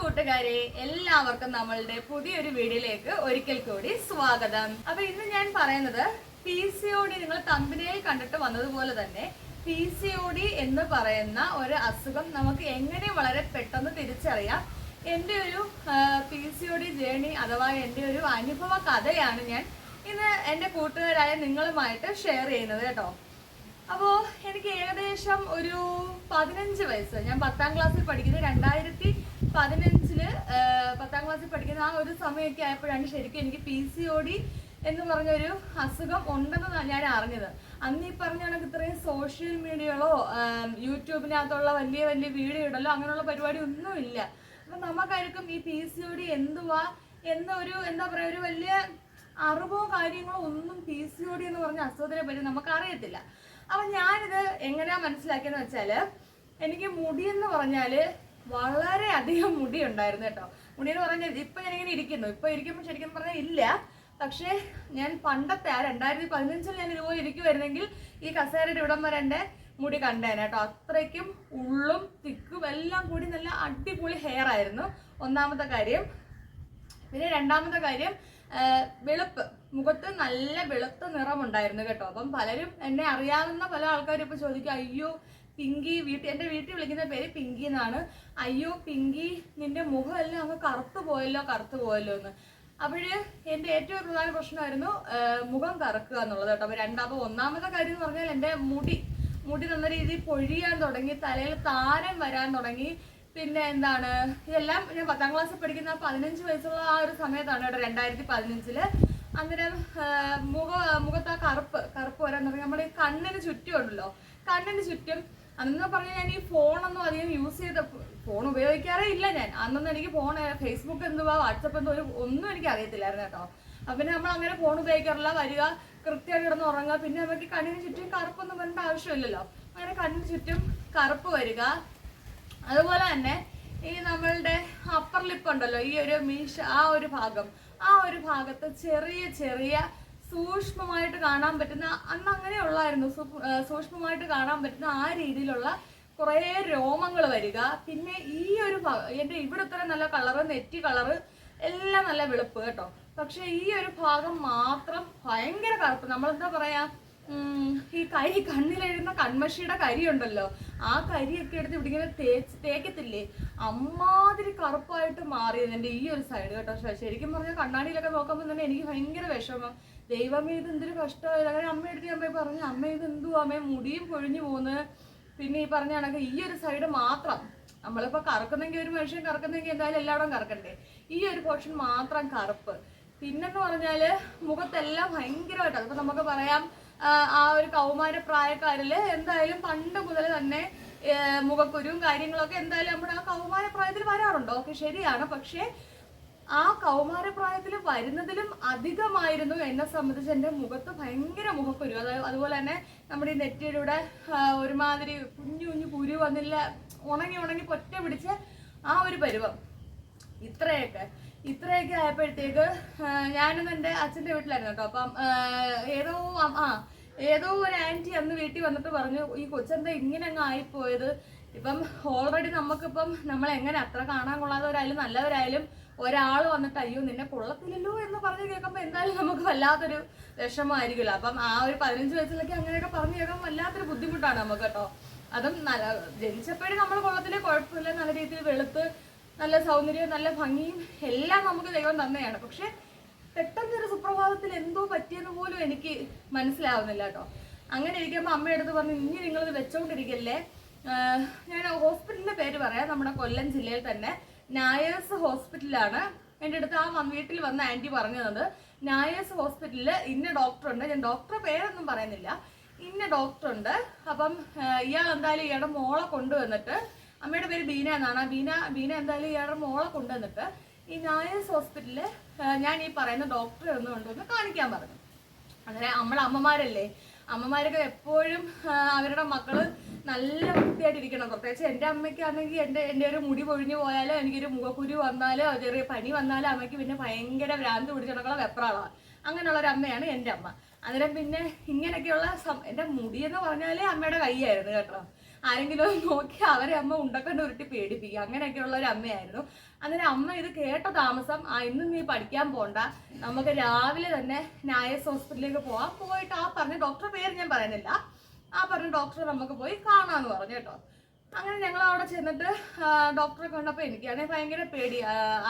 കൂട്ടുകാരെ എല്ലാവർക്കും നമ്മളുടെ പുതിയൊരു വീഡിയോയിലേക്ക് ഒരിക്കൽ കൂടി സ്വാഗതം. അപ്പൊ ഇന്ന് ഞാൻ പറയുന്നത് പി സി ഒ ഡി നിങ്ങൾ തമ്പനയിൽ കണ്ടിട്ട് വന്നതുപോലെ തന്നെ പി സി ഒ ഡി എന്ന് പറയുന്ന ഒരു അസുഖം നമുക്ക് എങ്ങനെ വളരെ പെട്ടെന്ന് തിരിച്ചറിയാം. എന്റെ ഒരു P C O D journey അഥവാ എന്റെ ഒരു അനുഭവ കഥയാണ് ഞാൻ ഇന്ന് എന്റെ കൂട്ടുകാരായ നിങ്ങളുമായിട്ട് ഷെയർ ചെയ്യുന്നത് കേട്ടോ. അപ്പോൾ എനിക്ക് ഏകദേശം ഒരു പതിനഞ്ച് വയസ്സ് ഞാൻ പത്താം ക്ലാസ്സിൽ പഠിക്കുന്നത് രണ്ടായിരത്തി പതിനഞ്ചിൽ പത്താം ക്ലാസ്സിൽ പഠിക്കുന്ന ആ ഒരു സമയമൊക്കെ ആയപ്പോഴാണ് ശരിക്കും എനിക്ക് പി സി ഡി എന്ന് പറഞ്ഞൊരു അസുഖം ഉണ്ടെന്ന് ഞാൻ അറിഞ്ഞത്. അന്ന് ഈ പറഞ്ഞ കണക്ക് ഇത്രയും സോഷ്യൽ മീഡിയകളോ യൂട്യൂബിനകത്തുള്ള വലിയ വലിയ വീഡിയോ ഇടലോ അങ്ങനെയുള്ള പരിപാടി ഒന്നുമില്ല അപ്പൊ നമുക്കായിരിക്കും ഈ പി സി ഒ ഡി എന്തുവാ എന്നൊരു എന്താ പറയാ ഒരു വലിയ അറിവോ കാര്യങ്ങളോ ഒന്നും പി സി ഒ ഡി എന്ന് പറഞ്ഞ അസുഖത്തിനെ പറ്റി നമുക്ക് അറിയത്തില്ല അപ്പൊ ഞാനിത് എങ്ങനെയാ മനസ്സിലാക്കിയെന്ന് വെച്ചാൽ എനിക്ക് മുടി എന്ന് പറഞ്ഞാൽ വളരെ അധികം മുടി ഉണ്ടായിരുന്നു കേട്ടോ. മുടി എന്ന് പറഞ്ഞാൽ ഇപ്പൊ ഞാനിങ്ങനെ ഇരിക്കുന്നു. ഇപ്പൊ ഇരിക്കുമ്പോൾ ശരിക്കും പറഞ്ഞാൽ ഇല്ല. പക്ഷേ ഞാൻ പണ്ടത്തെ ആ രണ്ടായിരത്തി പതിനഞ്ചിൽ ഞാൻ ഇതുപോലെ ഇരിക്കുമായിരുന്നെങ്കിൽ ഈ കസേരയുടെ ഇവിടം വരെ മുടി കണ്ടേനെ കേട്ടോ. അത്രയ്ക്കും ഉള്ളും തിക്കും എല്ലാം കൂടി നല്ല അടിപൊളി ഹെയർ ആയിരുന്നു. ഒന്നാമത്തെ കാര്യം. പിന്നെ രണ്ടാമത്തെ കാര്യം വെളുപ്പ്. മുഖത്ത് നല്ല വെളുത്ത നിറമുണ്ടായിരുന്നു കേട്ടോ. അപ്പം പലരും എന്നെ അറിയാവുന്ന പല ആൾക്കാരും ഇപ്പൊ ചോദിക്കും അയ്യോ പിങ്കി വീട്ടിൽ എന്റെ വീട്ടിൽ വിളിക്കുന്ന പേര് പിങ്കി എന്നാണ്. അയ്യോ പിങ്കി നിന്റെ മുഖമെല്ലാം അങ്ങ് കറുത്തു പോയല്ലോ കറുത്തു പോയല്ലോ എന്ന്. അപ്പോഴ് എന്റെ ഏറ്റവും പ്രധാന പ്രശ്നമായിരുന്നു മുഖം കറക്കുക എന്നുള്ളത് കേട്ടോ. അപ്പൊ രണ്ടാമത് ഒന്നാമത്തെ കാര്യം എന്ന് പറഞ്ഞാൽ എന്റെ മുടി മുടി നല്ല രീതിയിൽ പൊഴിയാൻ തുടങ്ങി തലയിൽ താരം വരാൻ തുടങ്ങി. പിന്നെ എന്താണ് ഇതെല്ലാം ഞാൻ പത്താം ക്ലാസ്സിൽ പഠിക്കുന്ന പതിനഞ്ച് വയസ്സുള്ള ആ ഒരു സമയത്താണ് കേട്ടോ രണ്ടായിരത്തി പതിനഞ്ചിൽ. അന്നേരം മുഖ മുഖത്ത് ആ കറുപ്പ് കറുപ്പ് വരാൻ തുടങ്ങി. നമ്മുടെ കണ്ണിന് ചുറ്റും ഉണ്ടല്ലോ കണ്ണിന് ചുറ്റും അന്ന് പറഞ്ഞ ഞാൻ ഈ ഫോണൊന്നും അധികം യൂസ് ചെയ്ത ഫോൺ ഉപയോഗിക്കാറേ ഇല്ല ഞാൻ. അന്നൊന്നും എനിക്ക് ഫോൺ ഫേസ്ബുക്ക് എന്തുവാ വാട്സപ്പ് എന്തോ ഒരു ഒന്നും എനിക്ക് അറിയത്തില്ലായിരുന്നു കേട്ടോ. അപ്പൊ പിന്നെ നമ്മൾ അങ്ങനെ ഫോൺ ഉപയോഗിക്കാറില്ല. വരിക കൃത്യമായിട്ട് കിടന്ന് ഉറങ്ങുക. പിന്നെ നമുക്ക് കണ്ണിന് ചുറ്റും കറുപ്പൊന്നും വരേണ്ട ആവശ്യമില്ലല്ലോ. അങ്ങനെ കണ്ണിന് ചുറ്റും കറുപ്പ് വരിക. അതുപോലെ തന്നെ ഈ നമ്മളുടെ അപ്പർ ലിപ്പ് ഉണ്ടല്ലോ ഈ ഒരു മീശ ആ ഒരു ഭാഗം ആ ഒരു ഭാഗത്ത് ചെറിയ ചെറിയ സൂക്ഷ്മമായിട്ട് കാണാൻ പറ്റുന്ന അന്ന് അങ്ങനെ ഉള്ളായിരുന്നു. സൂക്ഷ്മമായിട്ട് കാണാൻ പറ്റുന്ന ആ രീതിയിലുള്ള കുറേ രോമങ്ങൾ വരിക. പിന്നെ ഈ ഒരു എന്റെ ഇവിടെ ഇത്ര നല്ല കളറ് നെറ്റി കളറ് എല്ലാം നല്ല വെളുപ്പ് കേട്ടോ. പക്ഷെ ഈ ഒരു ഭാഗം മാത്രം ഭയങ്കര കറുപ്പ്. നമ്മളെന്താ പറയാ ഈ കരി കണ്ണിലെഴുന്ന കൺമഷിയുടെ കരി ഉണ്ടല്ലോ ആ കരിയൊക്കെ എടുത്ത് ഇവിടെ ഇങ്ങനെ തേച്ച് തേക്കത്തില്ലേ? അമ്മാതിരി കറുപ്പായിട്ട് മാറിയത് എന്റെ ഈ ഒരു സൈഡ് കേട്ടോ ശരിക്കും പറഞ്ഞാൽ കണ്ണാടിയിലൊക്കെ നോക്കുമ്പോൾ തന്നെ എനിക്ക് ഭയങ്കര വിഷമം. ദൈവമേ ഇത് എന്തൊരു കഷ്ടമായത് അങ്ങനെ അമ്മ എടുത്ത് അമ്മയെ പറഞ്ഞു അമ്മ ഇത് എന്തുവാ അമ്മ മുടിയും പൊഴിഞ്ഞു പോന്ന്. പിന്നെ ഈ പറഞ്ഞ കണക്ക് ഈ ഒരു സൈഡ് മാത്രം. നമ്മളിപ്പോ കറക്കുന്നെങ്കിൽ ഒരു മനുഷ്യൻ കറക്കുന്നെങ്കിൽ എന്തായാലും എല്ലായിടം കറക്കണ്ടേ? ഈ ഒരു പോർഷൻ മാത്രം കറുപ്പ്. പിന്നെന്ന് പറഞ്ഞാൽ മുഖത്തെല്ലാം ഭയങ്കരമായിട്ട് അതിപ്പോ നമുക്ക് പറയാം ആ, ഒരു കൗമാര പ്രായക്കാരിൽ എന്തായാലും പണ്ട് മുതൽ തന്നെ മുഖക്കുരും കാര്യങ്ങളൊക്കെ എന്തായാലും നമ്മുടെ ആ കൗമാര പ്രായത്തിൽ വരാറുണ്ടോ? ഓക്കെ ശരിയാണ്. പക്ഷേ ആ കൗമാര പ്രായത്തിൽ വരുന്നതിലും അധികമായിരുന്നു എന്നെ സംബന്ധിച്ച് എന്റെ മുഖത്ത് ഭയങ്കര മുഖക്കുരു. അതായത് അതുപോലെ തന്നെ നമ്മുടെ ഈ നെറ്റിയിലൂടെ ഒരുമാതിരി കുഞ്ഞു കുഞ്ഞു കുരു വന്നില്ല ഉണങ്ങി ഉണങ്ങി പൊറ്റ പിടിച്ച് ആ ഒരു പരുവം. ഇത്രയൊക്കെ. ഇത്രയൊക്കെ ആയപ്പോഴത്തേക്ക് ഞാനും എന്റെ അച്ഛന്റെ വീട്ടിലായിരുന്നു കേട്ടോ. അപ്പം ഏതോ ആ ഏതോ ഒരു ആന്റി അന്ന് വീട്ടിൽ വന്നിട്ട് പറഞ്ഞു ഈ കൊച്ചെന്താ ഇങ്ങനെ അങ്ങ് ആയിപ്പോയത്? ഇപ്പം ഓൾറെഡി നമുക്കിപ്പം നമ്മൾ എങ്ങനെ അത്ര കാണാൻ കൊള്ളാത്തവരായാലും നല്ലവരായാലും ഒരാൾ വന്നിട്ട് അയ്യോ നിന്നെ കൊള്ളത്തില്ലല്ലോ എന്ന് പറഞ്ഞ് കേൾക്കുമ്പോൾ എന്തായാലും നമുക്ക് വല്ലാത്തൊരു വിഷമമായിരിക്കില്ല അപ്പം ആ ഒരു പതിനഞ്ച് വയസ്സിലൊക്കെ അങ്ങനെയൊക്കെ പറഞ്ഞു കേൾക്കുമ്പോൾ വല്ലാത്തൊരു ബുദ്ധിമുട്ടാണ് നമുക്ക് കേട്ടോ. അതും നല്ല ജനിച്ചപ്പോഴും നമ്മൾ കൊള്ളത്തിലെ കുഴപ്പമില്ല നല്ല രീതിയിൽ വെളുത്ത് നല്ല സൗന്ദര്യവും നല്ല ഭംഗിയും എല്ലാം നമുക്ക് ദൈവം തന്നെയാണ്. പക്ഷെ പെട്ടെന്ന് ഒരു സുപ്രഭാതത്തിൽ എന്തോ പറ്റിയെന്ന് പോലും എനിക്ക് മനസ്സിലാവുന്നില്ല കേട്ടോ. അങ്ങനെ ഇരിക്കുമ്പോൾ അമ്മ എടുത്ത് പറഞ്ഞു ഇനി നിങ്ങളിത് വെച്ചോണ്ടിരിക്കല്ലേ? ഞാൻ ഹോസ്പിറ്റലിന്റെ പേര് പറയാം നമ്മുടെ കൊല്ലം ജില്ലയിൽ തന്നെ. നായേഴ്സ് ഹോസ്പിറ്റലാണ്. എന്റെ അടുത്ത് ആ വീട്ടിൽ വന്ന ആന്റി പറഞ്ഞു തന്നത് നായേഴ്സ് ഹോസ്പിറ്റലിൽ ഇന്ന ഡോക്ടറുണ്ട്. ഞാൻ ഡോക്ടറെ പേരൊന്നും പറയുന്നില്ല. ഇന്ന ഡോക്ടറുണ്ട്. അപ്പം ഇയാൾ എന്തായാലും ഇയാളുടെ മോളെ കൊണ്ടുവന്നിട്ട് അമ്മയുടെ പേര് ബീന എന്നാണ്. ബീന ബീന എന്തായാലും ഇയാളുടെ മോളെ കൊണ്ടുവന്നിട്ട് ഈ നായേഴ്സ് ഹോസ്പിറ്റലിൽ ഞാൻ ഈ പറയുന്ന ഡോക്ടറെ ഒന്ന് കൊണ്ടുവന്ന് കാണിക്കാൻ പറഞ്ഞു. അങ്ങനെ നമ്മളെ അമ്മമാരല്ലേ അമ്മമാരൊക്കെ എപ്പോഴും അവരുടെ മക്കൾ നല്ല വൃത്തിയായിട്ടിരിക്കണം. പ്രത്യേകിച്ച് എന്റെ അമ്മയ്ക്കാണെങ്കിൽ എന്റെ എന്റെ ഒരു മുടി പൊഴിഞ്ഞു പോയാലോ എനിക്കൊരു മുഖക്കുരു വന്നാലോ ചെറിയ പനി വന്നാലോ അമ്മയ്ക്ക് പിന്നെ ഭയങ്കര ഭ്രാന്ത് പിടിച്ചിടക്കുള്ള വെപ്രാളമാണ് അങ്ങനെയുള്ള ഒരു അമ്മയാണ് എന്റെ അമ്മ. അന്നേരം പിന്നെ ഇങ്ങനെയൊക്കെയുള്ള എന്റെ മുടി എന്ന് പറഞ്ഞാലേ അമ്മയുടെ കൈയായിരുന്നു കേട്ടോ. ആരെങ്കിലും നോക്കി അവരെ അമ്മ ഉണ്ടക്കൊണ്ട് ഉരുട്ടി പേടിപ്പിക്കുക അങ്ങനെയൊക്കെയുള്ള ഒരു അമ്മയായിരുന്നു. അങ്ങനെ അമ്മ ഇത് കേട്ട താമസം ആ ഇന്ന് നീ പഠിക്കാൻ പോണ്ട. നമുക്ക് രാവിലെ തന്നെ നായസ് ഹോസ്പിറ്റലിലേക്ക് പോവാം. പോയിട്ട് ആ പറഞ്ഞ ഡോക്ടർ പേര് ഞാൻ പറയുന്നില്ല. ആ പറഞ്ഞ ഡോക്ടറെ നമുക്ക് പോയി കാണാന്ന് പറഞ്ഞു കേട്ടോ. അങ്ങനെ ഞങ്ങൾ അവിടെ ചെന്നിട്ട് ഡോക്ടറെ കണ്ടപ്പോൾ എനിക്കാണെങ്കിൽ ഭയങ്കര പേടി.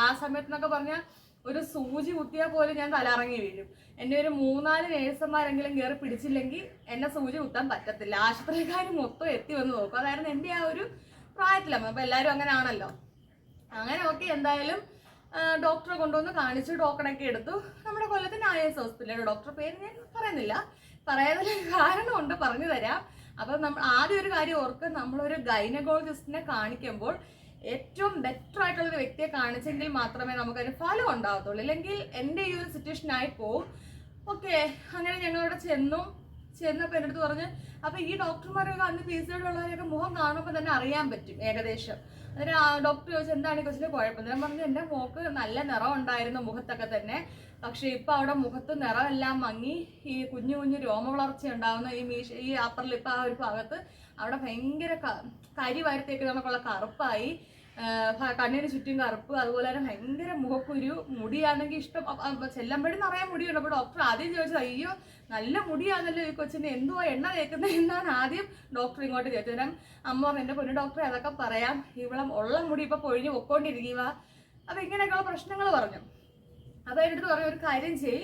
ആ, സമയത്തെന്നൊക്കെ പറഞ്ഞാൽ ഒരു സൂചി കുത്തിയാൽ പോലും ഞാൻ തലറങ്ങി വീഴും. എന്നെ ഒരു മൂന്നാൽ നേഴ്സുമാരെങ്കിലും കയറി പിടിച്ചില്ലെങ്കിൽ എന്നെ സൂചി കുത്താൻ പറ്റത്തില്ല. ആശുപത്രിക്കാർ മൊത്തം എത്തി വന്ന് നോക്കും. അതായിരുന്നു എന്റെ ആ ഒരു പ്രായത്തിലമ്മ അപ്പം എല്ലാവരും അങ്ങനെ ആണല്ലോ അങ്ങനെ ഓക്കെ എന്തായാലും ഡോക്ടറെ കൊണ്ടുവന്ന് കാണിച്ചു. ടോക്കണൊക്കെ എടുത്തു. നമ്മുടെ കൊല്ലത്തിന് ഐ എസ് ഹോസ്പിറ്റലിലെ ഡോക്ടർ പേര് ഞാൻ പറയുന്നില്ല. പറയാതിന് കാരണമുണ്ട്. പറഞ്ഞു തരാം. അപ്പം നമ്മൾ ആദ്യം ഒരു കാര്യം ഓർക്കുക. നമ്മളൊരു ഗൈനക്കോളജിസ്റ്റിനെ കാണിക്കുമ്പോൾ ഏറ്റവും ബെറ്റർ ആയിട്ടുള്ള ഒരു വ്യക്തിയെ കാണിച്ചെങ്കിൽ മാത്രമേ നമുക്കതിന് ഫലം ഉണ്ടാകത്തുള്ളൂ അല്ലെങ്കിൽ എന്റെ ഈ ഒരു സിറ്റുവേഷൻ ആയി പോവും. ഓക്കെ അങ്ങനെ ഞങ്ങളവിടെ ചെന്നു. ചെന്നപ്പോൾ എന്റെ അടുത്ത് പറഞ്ഞ് അപ്പൊ ഈ ഡോക്ടർമാരൊക്കെ അന്ന് പി സി ഉള്ളവരെയൊക്കെ മുഖം കാണുമ്പോൾ തന്നെ അറിയാൻ പറ്റും ഏകദേശം. ആ ഡോക്ടർ ചോദിച്ചു എന്താണ് ഈ കൊച്ചിന്റെ കുഴപ്പം? ഞാൻ പറഞ്ഞു എന്റെ മോക്ക് നല്ല നിറം ഉണ്ടായിരുന്നു മുഖത്തൊക്കെ തന്നെ. പക്ഷേ ഇപ്പൊ അവിടെ മുഖത്ത് നിറമെല്ലാം മങ്ങി. ഈ കുഞ്ഞു കുഞ്ഞു രോമ വളർച്ച ഉണ്ടാകുന്ന ഈ മീശ ഈ അപ്പർ ലിപ്പ് ആ ഒരു ഭാഗത്ത് അവിടെ ഭയങ്കര കരി വരത്തേക്ക് നമുക്കുള്ള കറുപ്പായി. കണ്ണിന് ചുറ്റും കറുപ്പ്. അതുപോലെ തന്നെ ഭയങ്കര മുഖക്കുരു. മുടിയാണെങ്കിൽ ഇഷ്ടം. ചെല്ലുമ്പോഴും നിറയെ മുടിയുണ്ട്. അപ്പോൾ ഡോക്ടർ ആദ്യം ചോദിച്ചത് അയ്യോ നല്ല മുടിയാണല്ലോ ഈ കൊച്ചിന്. എന്തുവാ എണ്ണ തേക്കുന്നത് എന്നാണ് ആദ്യം ഡോക്ടർ ഇങ്ങോട്ട് ചോദിച്ചത്. ഞാൻ അമ്മ പറഞ്ഞു എന്റെ പൊന്നു ഡോക്ടറെ അതൊക്കെ പറയാം. ഇവിടെ ഉള്ള മുടി ഇപ്പൊ പൊഴിഞ്ഞ് പൊക്കോണ്ടിരിക്കുക അപ്പൊ ഇങ്ങനെയൊക്കെയുള്ള പ്രശ്നങ്ങൾ പറഞ്ഞു. അപ്പൊ എന്റെ അടുത്ത് പറഞ്ഞു ഒരു കാര്യം ചെയ്യ്.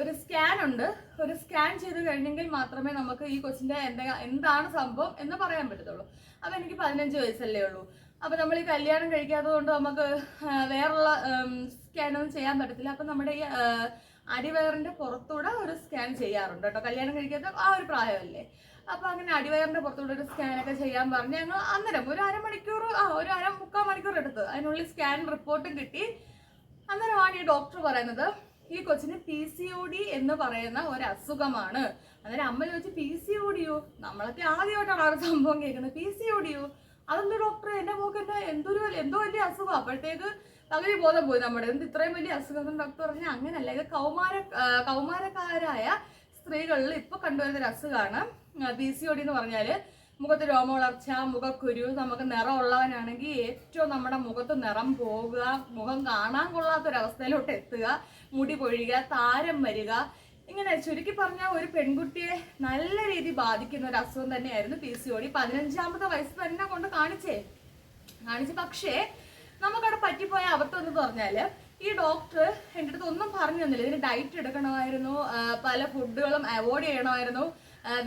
ഒരു സ്കാൻ ഉണ്ട്. ഒരു സ്കാൻ ചെയ്ത് കഴിഞ്ഞെങ്കിൽ മാത്രമേ നമുക്ക് ഈ കൊച്ചിന്റെ എന്താ എന്താണ് സംഭവം എന്ന് പറയാൻ പറ്റത്തുള്ളൂ. അപ്പൊ എനിക്ക് പതിനഞ്ച് വയസ്സല്ലേ ഉള്ളൂ. അപ്പൊ നമ്മൾ ഈ കല്യാണം കഴിക്കാത്തത് കൊണ്ട് നമുക്ക് വേറുള്ള സ്കാനൊന്നും ചെയ്യാൻ പറ്റത്തില്ല. അപ്പൊ നമ്മുടെ ഈ അടിവയറിന്റെ പുറത്തൂടെ ഒരു സ്കാൻ ചെയ്യാറുണ്ട് കേട്ടോ. കല്യാണം കഴിക്കാത്ത ആ ഒരു പ്രായമല്ലേ. അപ്പൊ അങ്ങനെ അടിവയറിന്റെ പുറത്തൂടെ ഒരു സ്കാനൊക്കെ ചെയ്യാൻ പറഞ്ഞ് ഞങ്ങൾ അന്നേരം ഒരു അരമണിക്കൂർ ആ ഒരു അര മുക്കാൽ മണിക്കൂർ എടുത്ത് അതിനുള്ളിൽ സ്കാൻ റിപ്പോർട്ടും കിട്ടി. അന്നേരമാണ് ഈ ഡോക്ടർ പറയുന്നത് ഈ കൊച്ചിന് പി സി ഒ ഡി എന്ന് പറയുന്ന ഒരു അസുഖമാണ് അന്നേരം അമ്മ ചോദിച്ചു പി സി ഒ ഡിയോ നമ്മളൊക്കെ ആദ്യമായിട്ടാണ് ആ ഒരു സംഭവം കേൾക്കുന്നത്. പി സി ഒ ഡിയോ അതെന്താ ഡോക്ടറെ എന്റെ മോക്ക് എന്റെ എന്തൊരു എന്തോ വലിയ അസുഖം. അപ്പോഴത്തേക്ക് പകുതി ബോധം പോയി നമ്മുടെ എന്ത് ഇത്രയും വലിയ അസുഖം ഡോക്ടർ പറഞ്ഞാൽ അങ്ങനല്ല. ഇത് കൗമാര കൗമാരക്കാരായ സ്ത്രീകളിൽ ഇപ്പൊ കണ്ടുവരുന്ന ഒരു അസുഖമാണ് പി സി ഒ ഡി എന്ന് പറഞ്ഞാൽ. മുഖത്ത് രോമവളർച്ച മുഖക്കുരു നമുക്ക് നിറമുള്ളവനാണെങ്കിൽ ഏറ്റവും നമ്മുടെ മുഖത്ത് നിറം പോവുക മുഖം കാണാൻ കൊള്ളാത്തൊരവസ്ഥയിലോട്ട് എത്തുക മുടി പൊഴിയുക താരം വരിക. ഇങ്ങനെ ചുരുക്കി പറഞ്ഞ ഒരു പെൺകുട്ടിയെ നല്ല രീതി ബാധിക്കുന്ന ഒരു അസുഖം തന്നെയായിരുന്നു പി സി ഓടി പതിനഞ്ചാമത്തെ വയസ്സ് തന്നെ കൊണ്ട് കാണിച്ചേ. കാണിച്ചു പക്ഷേ നമുക്കവിടെ പറ്റിപ്പോയ അബദ്ധം എന്ന് പറഞ്ഞാൽ ഈ ഡോക്ടർ എന്റെ അടുത്ത് ഒന്നും പറഞ്ഞു തന്നില്ല ഇതിന് ഡയറ്റ് എടുക്കണമായിരുന്നു പല ഫുഡുകളും അവോയ്ഡ് ചെയ്യണമായിരുന്നു.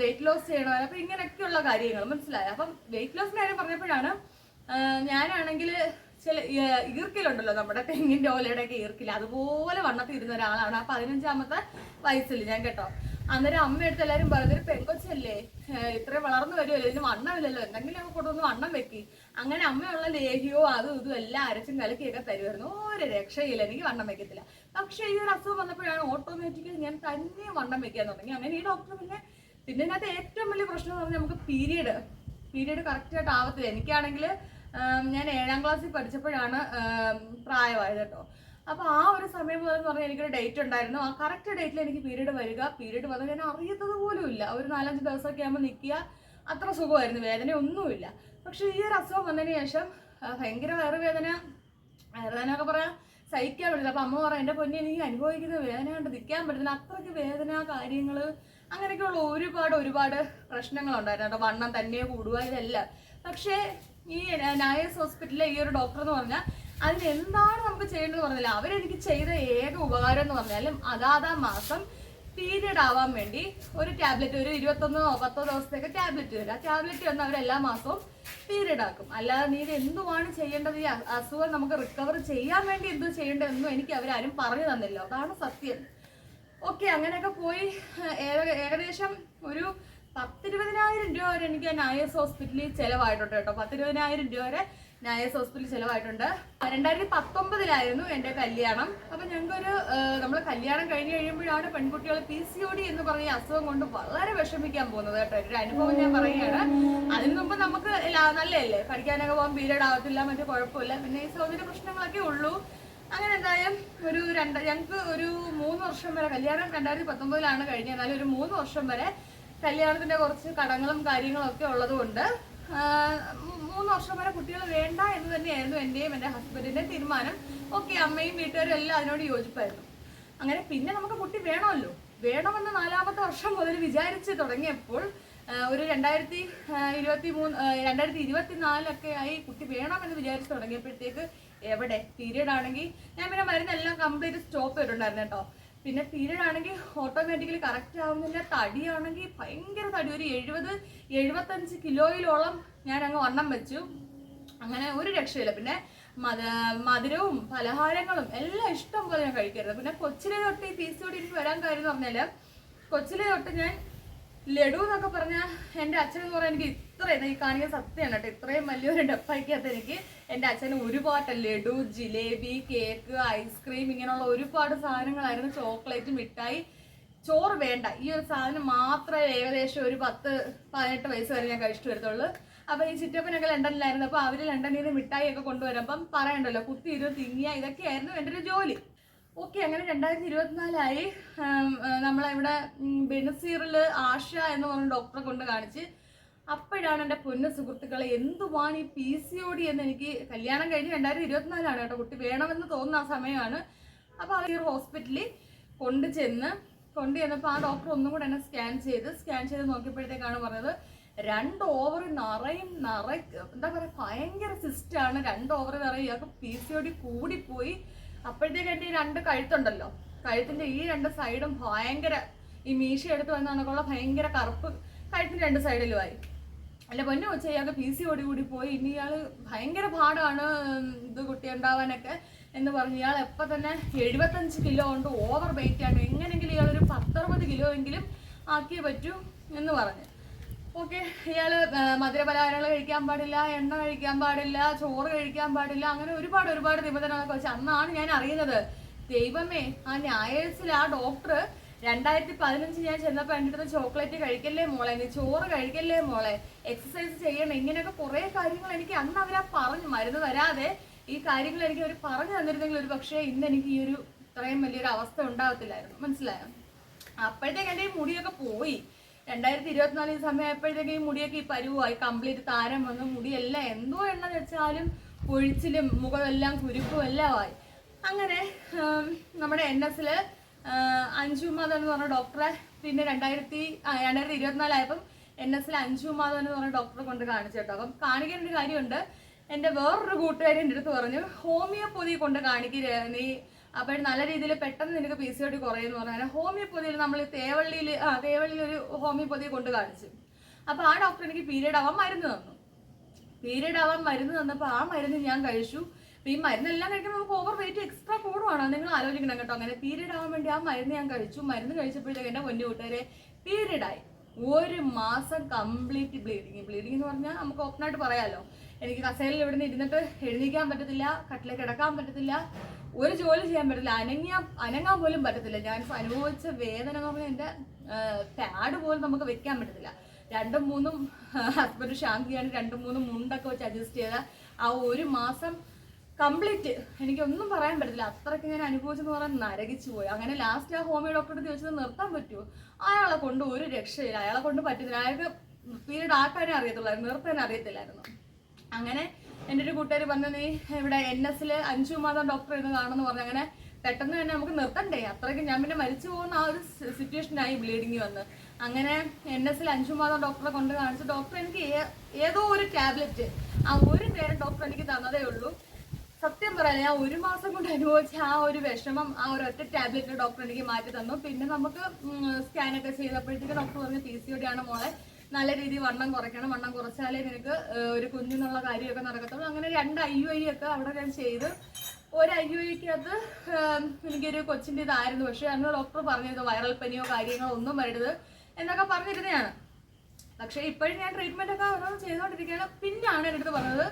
വെയിറ്റ് ലോസ് ചെയ്യണമായിരുന്നു അപ്പൊ ഇങ്ങനെയൊക്കെയുള്ള കാര്യങ്ങൾ മനസ്സിലായോ? അപ്പം വെയിറ്റ് ലോസിന്റെ കാര്യം പറഞ്ഞപ്പോഴാണ് ഞാനാണെങ്കിൽ ചില ഈർക്കിലുണ്ടല്ലോ നമ്മുടെ തെങ്ങിന്റെ ഓലയുടെ ഒക്കെ ഈർക്കിൽ അതുപോലെ വണ്ണത്തിൽ ഇരുന്ന ഒരാളാണ്. ആ പതിനഞ്ചാമത്തെ വയസ്സിൽ ഞാൻ കേട്ടോ. അന്നേരം അമ്മയെടുത്ത് എല്ലാവരും പറഞ്ഞൊരു പെങ്കൊച്ചല്ലേ? ഇത്രയും വളർന്നു വരുമല്ലോ ഇതിന് വണ്ണമില്ലല്ലോ. എന്തെങ്കിലും ഒക്കെ കൊണ്ടുവന്ന് വണ്ണം വെക്കി. അങ്ങനെ അമ്മയുള്ള ലേഹിയോ അതും ഇതും എല്ലാം അരച്ചും കലക്കിയൊക്കെ തരുമായിരുന്നു ഒരു രക്ഷയില്ല. എനിക്ക് വണ്ണം വെക്കത്തില്ല. പക്ഷേ ഈ ഒരു അസുഖം വന്നപ്പോഴാണ് ഓട്ടോമാറ്റിക്കലി ഞാൻ തന്നെ വണ്ണം വെക്കാൻ തുടങ്ങി. അങ്ങനെ ഈ ഡോക്ടർ പിന്നെ പിന്നെ ഇതിനകത്ത് ഏറ്റവും വലിയ പ്രശ്നം എന്ന് പറഞ്ഞാൽ നമുക്ക് പീരീഡ് പീരീഡ് കറക്റ്റായിട്ട് ആവത്തില്ല. എനിക്കാണെങ്കിൽ ഞാൻ ഏഴാം ക്ലാസ്സിൽ പഠിച്ചപ്പോഴാണ് പ്രായമായത് കേട്ടോ. അപ്പൊ ആ ഒരു സമയം മുതൽ എന്ന് പറഞ്ഞാൽ എനിക്കൊരു ഡേറ്റ് ഉണ്ടായിരുന്നു. ആ കറക്റ്റ് ഡേറ്റിൽ എനിക്ക് പീരീഡ് വരിക. പീരീഡ് വന്നാൽ ഞാൻ അറിയത്തത് പോലും ഇല്ല. ഒരു നാലഞ്ച് ദിവസമൊക്കെ ആകുമ്പോൾ നിൽക്കുക അത്ര സുഖമായിരുന്നു. വേദന ഒന്നുമില്ല. പക്ഷെ ഈ ഒരു അസുഖം വന്നതിന് ശേഷം ഭയങ്കര വയറുവേദന വയറുവേദന ഒക്കെ പറയാം സഹിക്കാൻ പറ്റില്ല അപ്പൊ അമ്മ പറയാം എന്റെ പൊന്നെ എനിക്ക് അനുഭവിക്കുന്ന വേദന കൊണ്ട് നിൽക്കാൻ പറ്റുന്നില്ല അത്രയ്ക്ക് വേദന കാര്യങ്ങൾ അങ്ങനെയൊക്കെയുള്ള ഒരുപാട് ഒരുപാട് പ്രശ്നങ്ങളുണ്ടായിരുന്നു. കേട്ടോ വണ്ണം തന്നെ കൂടുക ഇതല്ല. പക്ഷേ ഈ നായസ് ഹോസ്പിറ്റലിലെ ഈ ഒരു ഡോക്ടർ എന്ന് പറഞ്ഞാൽ അതിന് എന്താണ് നമുക്ക് ചെയ്യേണ്ടത് പറഞ്ഞില്ല. അവരെനിക്ക് ചെയ്ത ഏക ഉപകാരം എന്ന് പറഞ്ഞാലും അതാതാ മാസം പീരിയഡ് ആവാൻ വേണ്ടി ഒരു ടാബ്ലറ്റ് ഒരു ഇരുപത്തൊന്നോ പത്തോ ദിവസത്തേക്ക് ടാബ്ലറ്റ് തരും ആ ടാബ്ലറ്റ് വന്ന് അവർ എല്ലാ മാസവും പീരിയഡ് ആക്കും. അല്ലാതെ നീ എന്തുമാണ് ചെയ്യേണ്ടത്? ഈ അസുഖം നമുക്ക് റിക്കവർ ചെയ്യാൻ വേണ്ടി എന്തു ചെയ്യേണ്ടതെന്നും എനിക്ക് അവരാരും പറഞ്ഞു തന്നില്ല. അതാണ് സത്യം. ഓക്കെ അങ്ങനെയൊക്കെ പോയി. ഏക- ഏകദേശം ഒരു പത്തിരുപതിനായിരം രൂപ വരെ എനിക്ക് നായസ് ഹോസ്പിറ്റലിൽ ചിലവായിട്ടുണ്ട് കേട്ടോ. പത്തിരുപതിനായിരം രൂപ വരെ നായസ് ഹോസ്പിറ്റലിൽ ചിലവായിട്ടുണ്ട്. രണ്ടായിരത്തി പത്തൊമ്പതിലായിരുന്നു എന്റെ കല്യാണം. അപ്പൊ ഞങ്ങൾക്കൊരു നമ്മൾ കല്യാണം കഴിഞ്ഞ് കഴിയുമ്പോഴാണ് പെൺകുട്ടികൾ പി സി ഒ ഡി എന്ന് പറഞ്ഞ അസുഖം കൊണ്ട് വളരെ വിഷമിക്കാൻ പോകുന്നത് കേട്ടോ. ഒരു അനുഭവം ഞാൻ പറയുകയാണ്. അതിന് മുമ്പ് നമുക്ക് നല്ലതല്ലേ? പഠിക്കാനൊക്കെ പോകാൻ പീരീഡ് ആവത്തില്ല മറ്റു കുഴപ്പമില്ല. പിന്നെ ഈ സൗകര്യ പ്രശ്നങ്ങളൊക്കെ ഉള്ളൂ. അങ്ങനെ എന്തായാലും ഒരു രണ്ട് ഞങ്ങൾക്ക് ഒരു മൂന്ന് വർഷം വരെ കല്യാണം രണ്ടായിരത്തി പത്തൊമ്പതിലാണ് കഴിഞ്ഞത്. എന്നാലും ഒരു മൂന്ന് വർഷം വരെ കല്യാണത്തിന്റെ കുറച്ച് കടങ്ങളും കാര്യങ്ങളും ഒക്കെ ഉള്ളതുകൊണ്ട് മൂന്ന് വർഷം വരെ കുട്ടികൾ വേണ്ട എന്ന് തന്നെയായിരുന്നു എന്റെയും എന്റെ ഹസ്ബൻഡിന്റെയും തീരുമാനം. ഓക്കെ അമ്മയും വീട്ടുകാരും എല്ലാം അതിനോട് യോജിപ്പായിരുന്നു. അങ്ങനെ പിന്നെ നമുക്ക് കുട്ടി വേണമല്ലോ. വേണമെന്ന് നാലാമത്തെ വർഷം മുതൽ വിചാരിച്ച് തുടങ്ങിയപ്പോൾ ഒരു രണ്ടായിരത്തി ഇരുപത്തി മൂന്ന് രണ്ടായിരത്തി ഇരുപത്തി നാലൊക്കെ ആയി കുട്ടി വേണമെന്ന് വിചാരിച്ച് തുടങ്ങിയപ്പോഴത്തേക്ക് എവിടെ? പീരീഡ് ആണെങ്കിൽ ഞാൻ പിന്നെ മരുന്നെല്ലാം കംപ്ലീറ്റ് സ്റ്റോപ്പ് ചെയ്തിട്ടുണ്ടായിരുന്നു കേട്ടോ. പിന്നെ പീരീഡ് ആണെങ്കിൽ ഓട്ടോമാറ്റിക്കലി കറക്റ്റ് ആവുന്നില്ല തടിയാണെങ്കിൽ ഭയങ്കര തടി. ഒരു എഴുപത് എഴുപത്തഞ്ച് കിലോയിലോളം ഞാൻ അങ്ങ് വണ്ണം വെച്ചു. അങ്ങനെ ഒരു രക്ഷയില്ല. പിന്നെ മധ മധുരവും പലഹാരങ്ങളും എല്ലാം ഇഷ്ടം പോലെ ഞാൻ കഴിക്കരുത് പിന്നെ കൊച്ചിലെ തൊട്ട് ഈ പി എനിക്ക് വരാൻ കാര്യം എന്ന് പറഞ്ഞാൽ കൊച്ചിലെ തൊട്ട് ഞാൻ ലഡു എന്നൊക്കെ പറഞ്ഞാൽ എന്റെ അച്ഛൻ എന്ന് പറയാൻ എനിക്ക് ഇത്രയും ഈ കാണിക്കാൻ സത്യമാണ് കേട്ടോ. ഇത്രയും വലിയൊരു ഡപ്പയ്ക്കകത്ത് എനിക്ക് എന്റെ അച്ഛന് ഒരുപാട് ലഡു ജിലേബി കേക്ക് ഐസ്ക്രീം ഇങ്ങനെയുള്ള ഒരുപാട് സാധനങ്ങളായിരുന്നു. ചോക്ലേറ്റ് മിഠായി. ചോറ് വേണ്ട. ഈ ഒരു സാധനം മാത്രമേ ഏകദേശം ഒരു പത്ത് പതിനെട്ട് വയസ്സ് വരെ ഞാൻ കഴിച്ചിട്ട് വരത്തുള്ളൂ. അപ്പൊ ഈ ചിറ്റപ്പനൊക്കെ ലണ്ടനിലായിരുന്നു. അപ്പോൾ അവർ ലണ്ടനിൽ നിന്ന് മിഠായി ഒക്കെ കൊണ്ടുവരുമ്പം പറയണ്ടല്ലോ കുത്തി ഇരുന്ന് തിങ്ങിയ ഇതൊക്കെയായിരുന്നു എന്റെ ഒരു ജോലി. ഓക്കെ അങ്ങനെ രണ്ടായിരത്തി ഇരുപത്തിനാലായി നമ്മളിവിടെ ബെനസീറിൽ ആഷ എന്ന് പറഞ്ഞ ഡോക്ടറെ കൊണ്ട് കാണിച്ച് അപ്പോഴാണ് എന്റെ പൊന്ന സുഹൃത്തുക്കളെ എന്തുവാണ് ഈ പി സി ഒ ഡി എന്ന് എനിക്ക് കല്യാണം കഴിഞ്ഞ് രണ്ടായിരത്തി ഇരുപത്തിനാലാണ് കേട്ടോ കുട്ടി. വേണമെന്ന് തോന്നുന്ന ആ സമയമാണ്. അപ്പോൾ അവർ ഹോസ്പിറ്റലിൽ കൊണ്ടു ചെന്ന് കൊണ്ടു ചെന്നപ്പോൾ ആ ഡോക്ടർ ഒന്നും കൂടെ എന്നെ സ്കാൻ ചെയ്ത് സ്കാൻ ചെയ്ത് നോക്കിയപ്പോഴത്തേക്കാണ് പറഞ്ഞത് രണ്ട് ഓവർ നിറയും നിറ എന്താ പറയുക ഭയങ്കര സിസ്റ്റാണ് രണ്ട് ഓവർ നിറയും. ഇയാൾക്ക് പി സി ഒ ഡി കൂടിപ്പോയി. അപ്പോഴത്തേക്ക് എന്റെ ഈ രണ്ട് കഴുത്തുണ്ടല്ലോ. കഴുത്തിന്റെ ഈ രണ്ട് സൈഡും ഭയങ്കര ഈ മീശ എടുത്ത് വന്ന കണക്കുള്ള ഭയങ്കര കറുപ്പ് കഴുത്തിന്റെ രണ്ട് സൈഡിലുമായി. അല്ല പൊന്നു വെച്ചാൽ ഇയാൾക്ക് പി സി ഓടി കൂടി പോയി. ഇനി ഇയാൾ ഭയങ്കര പാടാണ് ഇത് കുട്ടി ഉണ്ടാവാനൊക്കെ എന്ന് പറഞ്ഞ് ഇയാൾ എപ്പോൾ തന്നെ എഴുപത്തഞ്ച് കിലോ കൊണ്ട് ഓവർ വെയിറ്റ് ആണ്. എങ്ങനെയെങ്കിലും ഇയാളൊരു പത്തറുപത് കിലോ എങ്കിലും ആക്കിയേ പറ്റൂ എന്ന് പറഞ്ഞു. ഓക്കെ ഇയാൾ മധുര മധുരപലഹാരങ്ങൾ കഴിക്കാൻ പാടില്ല എണ്ണ കഴിക്കാൻ പാടില്ല ചോറ് കഴിക്കാൻ പാടില്ല അങ്ങനെ ഒരുപാട് ഒരുപാട് നിബന്ധനകളൊക്കെ വെച്ച് അന്നാണ് ഞാൻ അറിയുന്നത്. ദൈവമേ ആ ന്യായത്തിൽ ആ ഡോക്ടർ രണ്ടായിരത്തി പതിനഞ്ച് ഞാൻ ചെന്നപ്പോൾ എന്റെ അടുത്ത് ചോക്ലേറ്റ് കഴിക്കല്ലേ മോളെ നീ ചോറ് കഴിക്കല്ലേ മോളെ എക്സസൈസ് ചെയ്യണം ഇങ്ങനെയൊക്കെ കുറേ കാര്യങ്ങൾ എനിക്ക് അന്ന് അവരാ പറഞ്ഞു മരുന്ന് തരാതെ ഈ കാര്യങ്ങൾ എനിക്ക് അവർ പറഞ്ഞു തന്നിരുന്നെങ്കിൽ ഒരു പക്ഷേ ഇന്ന് എനിക്ക് ഈ ഒരു ഇത്രയും വലിയൊരു അവസ്ഥ ഉണ്ടാകത്തില്ലായിരുന്നു. മനസ്സിലായോ? അപ്പോഴത്തേക്ക് എന്റെ ഈ മുടിയൊക്കെ പോയി. രണ്ടായിരത്തി ഇരുപത്തിനാല് ഈ സമയമായപ്പോഴത്തേക്ക് ഈ മുടിയൊക്കെ ഈ പരുവായി കംപ്ലീറ്റ് താരം വന്ന് മുടിയെല്ലാം എന്തോ എണ്ണ വെച്ചാലും പൊഴിച്ചിലും മുഖമെല്ലാം കുരുക്കും എല്ലാം ആയി. അങ്ങനെ നമ്മുടെ എൻ എസിൽ അഞ്ചു മാധവൻ എന്ന് പറഞ്ഞ ഡോക്ടറെ പിന്നെ രണ്ടായിരത്തി രണ്ടായിരത്തി ഇരുപത്തിനാലായപ്പം എൻ എസിൽ അഞ്ചു മാധവൻ എന്ന് പറഞ്ഞ ഡോക്ടറെ കൊണ്ട് കാണിച്ചു കേട്ടോ. അപ്പം കാണിക്കേണ്ട ഒരു കാര്യമുണ്ട്. എന്റെ വേറൊരു കൂട്ടുകാരി എന്റെ അടുത്ത് പറഞ്ഞു ഹോമിയോപ്പതി കൊണ്ട് കാണിക്കുക നീ. അപ്പോൾ നല്ല രീതിയിൽ പെട്ടെന്ന് നിനക്ക് പി സി ഒ ഡി കുറയുമെന്ന് പറഞ്ഞാൽ ഹോമിയോപ്പതിയിൽ നമ്മൾ തേവള്ളിയിൽ ആ തേവള്ളിയിൽ ഒരു ഹോമിയോപ്പതി കൊണ്ട് കാണിച്ചു. അപ്പോൾ ആ ഡോക്ടർ എനിക്ക് പീരീഡ് ആവാൻ മരുന്ന് തന്നു. പീരീഡ് ആവാൻ മരുന്ന് തന്നപ്പോൾ ആ മരുന്ന് ഞാൻ കഴിച്ചു. ഈ മരുന്നെല്ലാം കഴിക്കുമ്പോൾ നമുക്ക് ഓവർ വെയിറ്റ് എക്സ്ട്രാ കൂടുവാണ്. നിങ്ങൾ ആലോചിക്കണം കേട്ടോ. അങ്ങനെ പീരീഡ് ആവാൻ വേണ്ടി ആ മരുന്ന് ഞാൻ കഴിച്ചു. മരുന്ന് കഴിച്ചപ്പോഴത്തേക്ക് എന്റെ പൊന്നു കൂട്ടുകാരെ പീരീഡ് ആയി. ഒരു മാസം കംപ്ലീറ്റ് ബ്ലീഡിങ് ബ്ലീഡിംഗ് എന്ന് പറഞ്ഞാൽ നമുക്ക് ഓപ്പണായിട്ട് പറയാമല്ലോ എനിക്ക് കസേരയിൽ ഇവിടുന്ന് ഇരുന്നിട്ട് എഴുന്നേക്കാൻ പറ്റത്തില്ല കട്ടിലേക്ക് കിടക്കാൻ പറ്റത്തില്ല. ഒരു ജോലി ചെയ്യാൻ പറ്റില്ല. അനങ്ങിയ അനങ്ങാൻ പോലും പറ്റത്തില്ല. ഞാൻ അനുഭവിച്ച വേദന എന്ന് പറഞ്ഞാൽ എന്റെ പാഡ് പോലും നമുക്ക് വെക്കാൻ പറ്റത്തില്ല. രണ്ടും മൂന്നും ഹസ്ബൻഡ് ശാന്തിയാണ് രണ്ടും മൂന്നും മുണ്ടൊക്കെ വെച്ച് അഡ്ജസ്റ്റ് ചെയ്ത ആ ഒരു മാസം കംപ്ലീറ്റ് എനിക്കൊന്നും പറയാൻ പറ്റില്ല അത്രയ്ക്ക് ഞാൻ അനുഭവിച്ചെന്ന് പറയാൻ നരകിച്ചു പോയി. അങ്ങനെ ലാസ്റ്റ് ആ ഹോമിയോ ഡോക്ടറെ ചോദിച്ചത് നിർത്താൻ പറ്റുമോ അയാളെ കൊണ്ട് ഒരു രക്ഷയില്ല. അയാളെ കൊണ്ട് പറ്റുന്നില്ല അയാൾക്ക് പീരീഡ് ആക്കാനേ അറിയത്തുള്ളായിരുന്നു. നിർത്താൻ അറിയത്തില്ലായിരുന്നു. അങ്ങനെ എന്റെ ഒരു കൂട്ടുകാർ പറഞ്ഞു നീ ഇവിടെ എൻ എസിൽ അഞ്ചു മാസം ഡോക്ടർ ഇരുന്ന് കാണുമെന്ന് പറഞ്ഞു. അങ്ങനെ പെട്ടെന്ന് തന്നെ നമുക്ക് നിർത്തണ്ടേ? അത്രയ്ക്ക് ഞാൻ പിന്നെ മരിച്ചു പോകുന്ന ആ ഒരു സിറ്റുവേഷനായി ബ്ലീഡിങ് വന്ന്. അങ്ങനെ എൻ എസിൽ അഞ്ചു മാസം ഡോക്ടറെ കൊണ്ട് കാണിച്ചു ഡോക്ടർ എനിക്ക് ഏതോ ഒരു ടാബ്ലറ്റ് ആ ഒരു നേരം ഡോക്ടർ എനിക്ക് തന്നതേ ഉള്ളൂ. സത്യം പറയാം ഞാൻ ഒരു മാസം കൊണ്ട് അനുഭവിച്ച ആ ഒരു വിഷമം ആ ഒരു ഒറ്റ ടാബ്ലറ്റ് ഡോക്ടർ എനിക്ക് മാറ്റി തന്നു. പിന്നെ നമുക്ക് സ്കാനൊക്കെ ചെയ്തപ്പോഴത്തേക്ക് ഡോക്ടർ പറഞ്ഞു പി സി ആണ് മോളെ. നല്ല രീതിയിൽ വണ്ണം കുറയ്ക്കണം. വണ്ണം കുറച്ചാലേ നിനക്ക് ഒരു കുഞ്ഞെന്നുള്ള കാര്യമൊക്കെ നടക്കത്തുള്ളൂ. അങ്ങനെ രണ്ട് ഐ യു ഐ ഒക്കെ അവിടെ ഞാൻ ചെയ്ത്. ഒരു ഐ യു ഐക്കകത്ത് എനിക്കൊരു കൊച്ചിന്റെ ഇതായിരുന്നു. പക്ഷേ അന്ന് ഡോക്ടർ പറഞ്ഞിരുന്നു വൈറൽ പനിയോ കാര്യങ്ങളോ ഒന്നും വരരുത് എന്നൊക്കെ പറഞ്ഞിരുന്നതാണ്. പക്ഷേ ഇപ്പോഴും ഞാൻ ട്രീറ്റ്മെന്റ് ഒക്കെ ഓരോന്ന് ചെയ്തുകൊണ്ടിരിക്കുകയാണ്. പിന്നെയാണ് എന്റെ അടുത്ത് പറഞ്ഞത്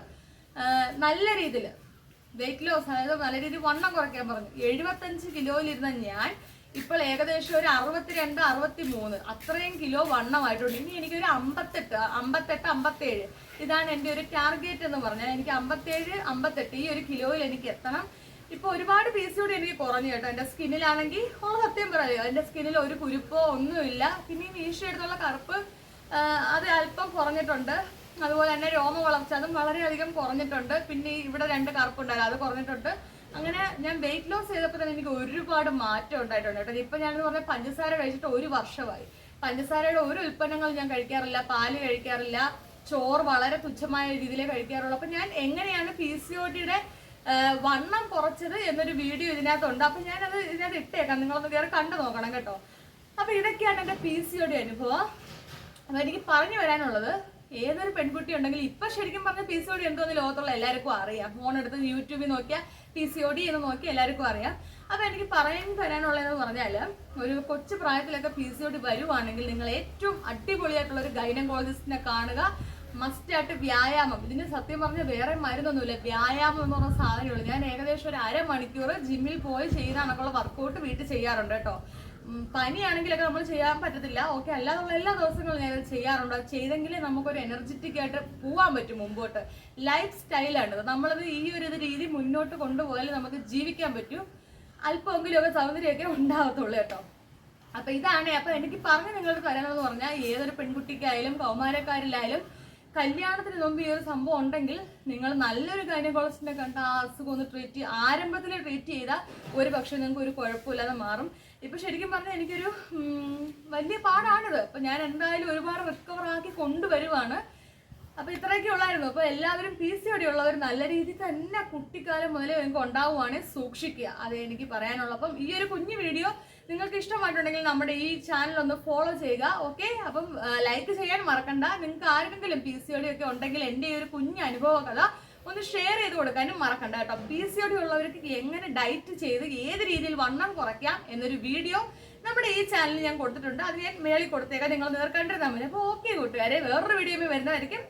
നല്ല രീതിയിൽ വെയിറ്റ് ലോസ് അതായത് നല്ല രീതിയിൽ വണ്ണം കുറയ്ക്കാൻ പറഞ്ഞു. എഴുപത്തഞ്ച് കിലോയിലിരുന്ന ഞാൻ ഇപ്പോൾ ഏകദേശം ഒരു അറുപത്തിരണ്ട് അറുപത്തി മൂന്ന് അത്രയും കിലോ വണ്ണമായിട്ടുണ്ട്. ഇനി എനിക്കൊരു അമ്പത്തെട്ട് അമ്പത്തെട്ട് അമ്പത്തേഴ്. ഇതാണ് എന്റെ ഒരു ടാർഗറ്റ് എന്ന് പറഞ്ഞാൽ എനിക്ക് അമ്പത്തേഴ് അമ്പത്തെട്ട് ഈ ഒരു കിലോയിൽ എനിക്ക് എത്തണം. ഇപ്പൊ ഒരുപാട് പീസ് കൂടി എനിക്ക് കുറഞ്ഞു കേട്ടോ. എന്റെ സ്കിന്നിലാണെങ്കിൽ ഓ സത്യം പറയാം. എന്റെ സ്കിന്നിൽ ഒരു കുരുപ്പോ ഒന്നുമില്ല. പിന്നെ എടുത്തുള്ള കറുപ്പ് അത് അല്പം കുറഞ്ഞിട്ടുണ്ട്. അതുപോലെ തന്നെ രോമ വളർച്ച അതും വളരെയധികം കുറഞ്ഞിട്ടുണ്ട്. പിന്നെ ഇവിടെ രണ്ട് കറുപ്പുണ്ടായിരുന്നു അത് കുറഞ്ഞിട്ടുണ്ട്. അങ്ങനെ ഞാൻ വെയിറ്റ് ലോസ് ചെയ്തപ്പോൾ തന്നെ എനിക്ക് ഒരുപാട് മാറ്റം ഉണ്ടായിട്ടുണ്ട് കേട്ടോ. ഇപ്പൊ ഞാൻ പറഞ്ഞ പഞ്ചസാര കഴിച്ചിട്ട് ഒരു വർഷമായി. പഞ്ചസാരയുടെ ഒരു ഉൽപ്പന്നങ്ങൾ ഞാൻ കഴിക്കാറില്ല പാൽ കഴിക്കാറില്ല ചോറ് വളരെ തുച്ഛമായ രീതിയിലേ കഴിക്കാറുള്ളൂ. അപ്പൊ ഞാൻ എങ്ങനെയാണ് പി സി ഒ വണ്ണം കുറച്ചത് എന്നൊരു വീഡിയോ ഇതിനകത്തുണ്ട്. അപ്പൊ ഞാൻ അത് ഇതിനകത്ത് ഇട്ടേക്കാം. നിങ്ങളൊന്ന് കയറി കണ്ടു നോക്കണം കേട്ടോ. അപ്പൊ ഇതൊക്കെയാണ് എന്റെ പി സി അനുഭവം. അപ്പൊ എനിക്ക് പറഞ്ഞു വരാനുള്ളത് ഏതൊരു പെൺകുട്ടി ഉണ്ടെങ്കിൽ ഇപ്പൊ ശരിക്കും പറഞ്ഞ പി സി എന്തോന്ന് ലോകത്തുള്ള എല്ലാവർക്കും അറിയാം. ഫോൺ എടുത്ത് യൂട്യൂബിൽ നോക്കിയാൽ പി സി ഒ ഡി എന്ന് നോക്കി എല്ലാവർക്കും അറിയാം. അപ്പൊ എനിക്ക് പറയാൻ തരാനുള്ളതെന്ന് പറഞ്ഞാൽ ഒരു കൊച്ചു പ്രായത്തിലൊക്കെ പി സി ഒ ഡി വരുവാണെങ്കിൽ നിങ്ങൾ ഏറ്റവും അടിപൊളിയായിട്ടുള്ള ഒരു ഗൈനക്കോളജിസ്റ്റിനെ കാണുക. മസ്റ്റ് ആയിട്ട് വ്യായാമം. ഇതിന് സത്യം പറഞ്ഞാൽ വേറെ മരുന്നൊന്നുമില്ല. വ്യായാമം എന്ന് പറഞ്ഞ സാധനമുള്ളൂ ഞാൻ ഏകദേശം ഒരു അരമണിക്കൂർ ജിമ്മിൽ പോയി ചെയ്യുന്ന കണക്കുള്ള വർക്കൗട്ട് വീട്ടിൽ ചെയ്യാറുണ്ട് കേട്ടോ. പനിയാണെങ്കിലൊക്കെ നമ്മൾ ചെയ്യാൻ പറ്റത്തില്ല. ഓക്കെ അല്ലാതുള്ള എല്ലാ ദിവസങ്ങളും ഞാൻ ചെയ്യാറുണ്ട്. അത് ചെയ്തെങ്കിലേ നമുക്കൊരു എനർജറ്റിക് ആയിട്ട് പോകാൻ പറ്റും മുമ്പോട്ട്. ലൈഫ് സ്റ്റൈലാണ് നമ്മളത് ഈ ഒരു രീതി മുന്നോട്ട് കൊണ്ടുപോയാൽ നമുക്ക് ജീവിക്കാൻ പറ്റും. അല്പമെങ്കിലുമൊക്കെ സൗന്ദര്യമൊക്കെ ഉണ്ടാകത്തുള്ളൂ കേട്ടോ. അപ്പൊ ഇതാണ്. അപ്പൊ എനിക്ക് പറഞ്ഞ് നിങ്ങൾക്ക് തരാനെന്ന് പറഞ്ഞാൽ ഏതൊരു പെൺകുട്ടിക്കായാലും കൗമാരക്കാരിലായാലും കല്യാണത്തിന് മുമ്പ് ഈ ഒരു സംഭവം ഉണ്ടെങ്കിൽ നിങ്ങൾ നല്ലൊരു ഗൈനക്കോളജിസ്റ്റിനെ കണ്ട ആ അസുഖം ഒന്ന് ട്രീറ്റ് ആരംഭത്തിൽ ട്രീറ്റ് ചെയ്താൽ ഒരു പക്ഷേ നിങ്ങൾക്ക് ഒരു കുഴപ്പമില്ലാതെ മാറും. ഇപ്പൊ ശരിക്കും പറഞ്ഞാൽ എനിക്കൊരു വലിയ പാടാണിത്. അപ്പൊ ഞാൻ എന്തായാലും ഒരുപാട് റിക്കവർ ആക്കി കൊണ്ടുവരുവാണ്. അപ്പൊ ഇത്രയൊക്കെ ഉള്ളായിരുന്നു. അപ്പൊ എല്ലാവരും പി സി ഒടി ഉള്ളവർ നല്ല രീതിയിൽ തന്നെ കുട്ടിക്കാലം മുതലേ നിങ്ങൾക്ക് ഉണ്ടാവുകയാണെങ്കിൽ സൂക്ഷിക്കുക. അത് എനിക്ക് പറയാനുള്ളൂ അപ്പം ഈ ഒരു കുഞ്ഞു വീഡിയോ നിങ്ങൾക്ക് ഇഷ്ടമായിട്ടുണ്ടെങ്കിൽ നമ്മുടെ ഈ ചാനൽ ഒന്ന് ഫോളോ ചെയ്യുക. ഓക്കെ അപ്പം ലൈക്ക് ചെയ്യാൻ മറക്കണ്ട. നിങ്ങൾക്ക് ആർക്കെങ്കിലും പി സി ഒടി ഒക്കെ ഉണ്ടെങ്കിൽ എന്റെ ഈ ഒരു കുഞ്ഞു അനുഭവ കഥ ഒന്ന് ഷെയർ ചെയ്ത് കൊടുക്കാനും മറക്കണ്ട കേട്ടോ. പി സി ഒടി ഉള്ളവർക്ക് എങ്ങനെ ഡയറ്റ് ചെയ്ത് ഏത് രീതിയിൽ വണ്ണം കുറയ്ക്കാം എന്നൊരു വീഡിയോ നമ്മുടെ ഈ ചാനലിൽ ഞാൻ കൊടുത്തിട്ടുണ്ട്. അത് ഞാൻ മേളിൽ കൊടുത്തേക്കാം. നിങ്ങൾ നേർക്കണ്ടിരുന്നാൽ മതി. അപ്പോൾ ഓക്കെ കൂട്ടുകാരെ വേറൊരു വീഡിയോ വരുന്നതായിരിക്കും.